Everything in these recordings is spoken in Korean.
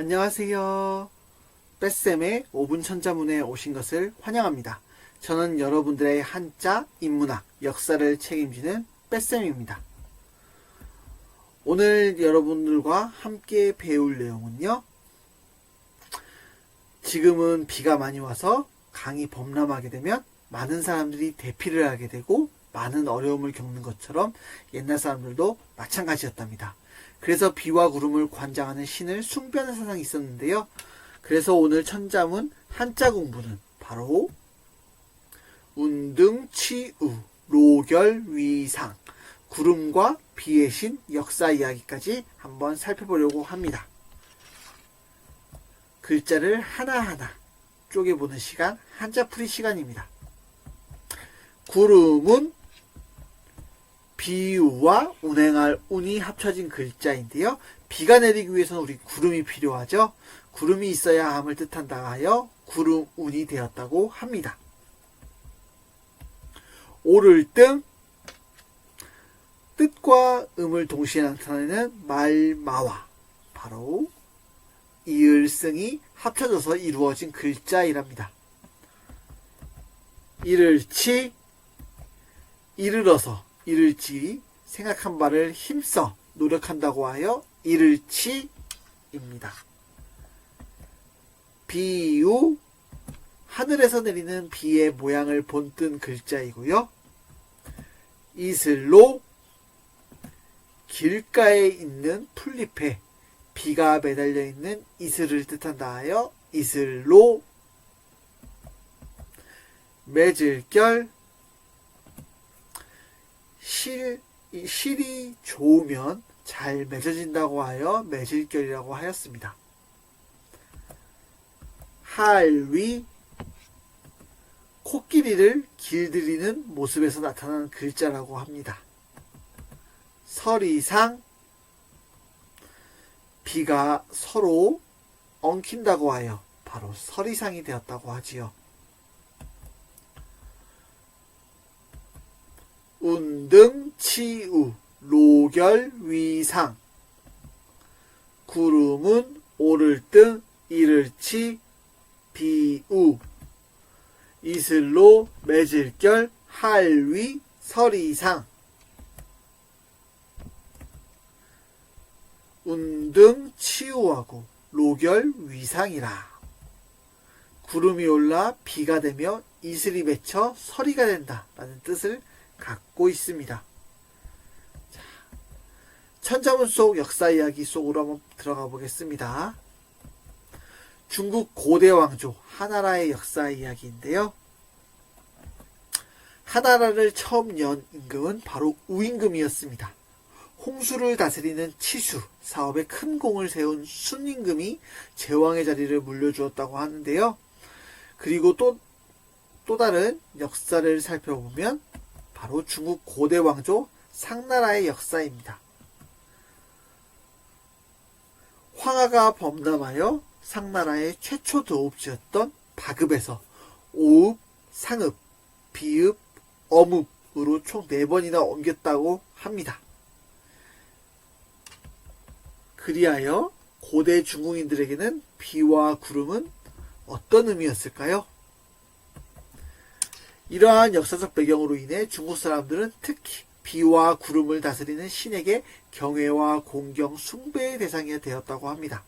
안녕하세요. 뺏쌤의 5분 천자문에 오신 것을 환영합니다. 저는 여러분들의 한자, 인문학, 역사를 책임지는 뺏쌤입니다. 오늘 여러분들과 함께 배울 내용은요. 지금은 비가 많이 와서 강이 범람하게 되면 많은 사람들이 대피를 하게 되고 많은 어려움을 겪는 것처럼 옛날 사람들도 마찬가지였답니다. 그래서 비와 구름을 관장하는 신을 숭배하는 사상이 있었는데요. 그래서 오늘 천자문 한자 공부는 바로 운등치우 로결위상 구름과 비의 신 역사 이야기까지 한번 살펴보려고 합니다. 글자를 하나하나 쪼개보는 시간 한자풀이 시간입니다. 구름은 비우와 운행할 운이 합쳐진 글자인데요. 비가 내리기 위해서는 우리 구름이 필요하죠. 구름이 있어야 함을 뜻한다 하여 구름 운이 되었다고 합니다. 오를 등 뜻과 음을 동시에 나타내는 말마와 바로 이을승이 합쳐져서 이루어진 글자이랍니다. 이를 치 이르러서 이를지 생각한 바를 힘써 노력한다고 하여 이를치입니다. 비유 하늘에서 내리는 비의 모양을 본뜬 글자이고요. 이슬로 길가에 있는 풀잎에 비가 매달려 있는 이슬을 뜻한다 하여 이슬로 맺을결 실, 이 실이 좋으면 잘 맺어진다고 하여 맺을결이라고 하였습니다. 할위 코끼리를 길들이는 모습에서 나타나는 글자라고 합니다. 설이상 비가 서로 엉킨다고 하여 바로 설이상이 되었다고 하지요. 운 등치우 로결 위상. 구름은 오를 등 이를 치 비우. 이슬로 맺을결 할위 설이상. 운등 치우하고 로결 위상이라. 구름이 올라 비가 되며 이슬이 맺혀 서리가 된다. 라는 뜻을 갖고 있습니다. 자, 천자문 속 역사 이야기 속으로 한번 들어가 보겠습니다. 중국 고대 왕조 하나라의 역사 이야기인데요. 하나라를 처음 연 임금은 바로 우임금이었습니다. 홍수를 다스리는 치수 사업에 큰 공을 세운 순임금이 제왕의 자리를 물려주었다고 하는데요. 그리고 또, 또 다른 역사를 살펴보면 바로 중국 고대 왕조 상나라의 역사입니다. 황하가 범람하여 상나라의 최초 도읍지였던 바급에서 오읍, 상읍, 비읍, 어읍으로 총 4번이나 옮겼다고 합니다. 그리하여 고대 중국인들에게는 비와 구름은 어떤 의미였을까요? 이러한 역사적 배경으로 인해 중국 사람들은 특히 비와 구름을 다스리는 신에게 경외와 공경, 숭배의 대상이 되었다고 합니다.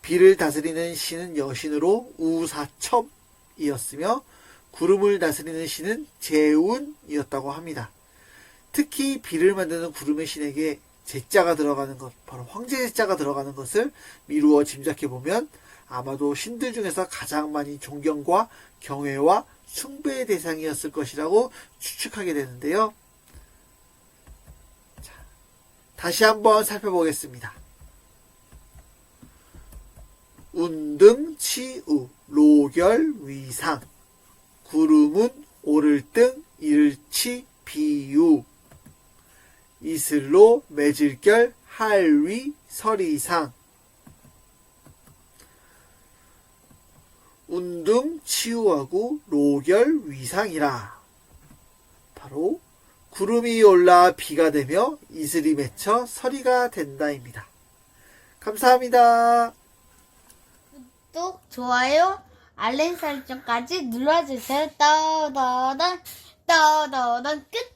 비를 다스리는 신은 여신으로 우사첨이었으며 구름을 다스리는 신은 재운이었다고 합니다. 특히 비를 만드는 구름의 신에게 제자가 들어가는 것, 바로 황제 제자가 들어가는 것을 미루어 짐작해 보면 아마도 신들 중에서 가장 많이 존경과 경외와 숭배의 대상이었을 것이라고 추측하게 되는데요. 자, 다시 한번 살펴보겠습니다. 운등치우 로결위상 구름은 오를 등 일치 비유 이슬로 맺을결 할위 설이상 운등 치유하고 로결 위상이라 바로 구름이 올라 비가 되며 이슬이 맺혀 서리가 된다입니다. 감사합니다. 구독, 좋아요, 알림 설정까지 눌러주세요. 떠더던, 떠더던 끝!